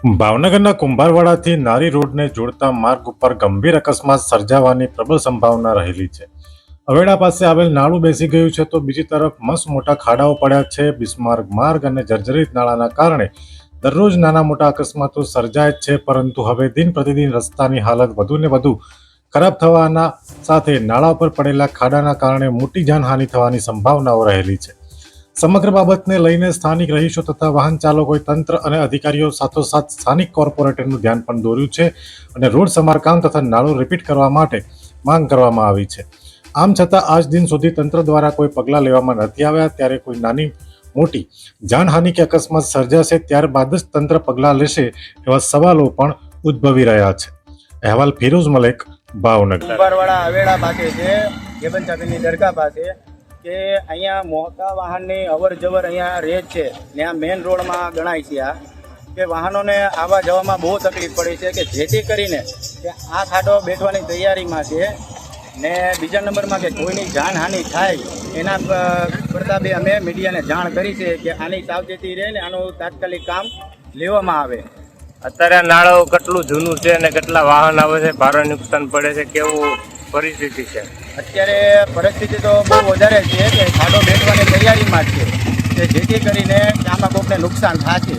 ભાવનગરના કુંભારવાડાથી નારી રોડને જોડતા માર્ગ ઉપર ગંભીર અકસ્માત સર્જાવાની પ્રબળ સંભાવના રહેલી છે. અવેડા પાસે આવેલ નાળું બેસી ગયું છે તો બીજી તરફ મસ્ત મોટા ખાડાઓ પડ્યા છે. બિસ્માર્ગ માર્ગ અને જર્જરિત નાળાના કારણે દરરોજ નાના મોટા અકસ્માતો સર્જાય છે, પરંતુ હવે દિન પ્રતિદિન રસ્તાની હાલત વધુ ને વધુ ખરાબ થવાના સાથે નાળા પર પડેલા ખાડાના કારણે મોટી જાનહાનિ થવાની સંભાવનાઓ રહેલી છે. સમગ્ર બાબતને લઈને સ્થાનિક રહીશો તથા વાહન ચાલકોએ તંત્ર અને અધિકારીઓ સાથોસાથ સ્થાનિક કોર્પોરેટરનું ધ્યાન પણ દોર્યું છે અને રોડ સમારકામ તથા નાળું રિપીટ કરવા માટે માંગ કરવામાં આવી છે. આમ છતાં આજ દિન સુધી તંત્ર દ્વારા કોઈ પગલાં લેવામાં નથી આવ્યા, ત્યારે કોઈ નાની મોટી જાનહાનિ કે અકસ્માત સર્જાશે ત્યારબાદ જ તંત્ર પગલાં લેશે એવા સવાલો પણ ઉદ્ભવી રહ્યા છે. અહેવાલ ફિરોઝ મલેક, ભાવનગર. અવેડા પાસે છે દરગાહ પાસે. કે અહીંયા મોટા વાહનની અવર જવર અહીંયા રહે છે. ને આ મેઇન રોડમાં ગણાય છે આ. કે વાહનોને આવવા જવામાં બહુ તકલીફ પડી છે કે જેથી કરીને કે આ ખાડો બેઠવાની તૈયારીમાં છે. ને બીજા નંબરમાં કે કોઈની જાનહાનિ થાય એના કરતાં બી અમે મીડિયાને જાણ કરી છે કે આની સાવચેતી રહે ને આનું તાત્કાલિક કામ લેવામાં આવે. અત્યારે નાળો કેટલું જૂનું છે અને કેટલા વાહન આવે છે, ભારે નુકસાન પડે છે, કેવું પરિસ્થિતિ છે. અત્યારે પરિસ્થિતિ તો બહુ વધારે છે કે ખાડો બેઠવાની તૈયારીમાં છે. કે જેથી કરીને આમાં કોઈને નુકસાન થશે.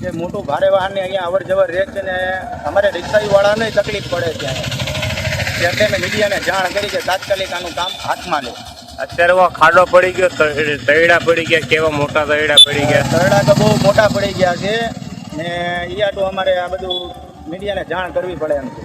કે મોટું ભારે વાહનની અહીંયા અવર જવર રહે છે ને અમારે રિક્ષાવાળાને તકલીફ પડે છે એટલે મેં મીડિયાને જાણ કરી કે તાત્કાલિક આનું કામ હાથમાં લે. અત્યારે ખાડો પડી ગયો તૈડા પડી ગયા કેવા મોટા તૈડા પડી ગયા. સરડા તો બહુ મોટા પડી ગયા છે ને ઈ તો અમારે આ બધું મીડિયાને જાણ કરવી પડે એમ છે.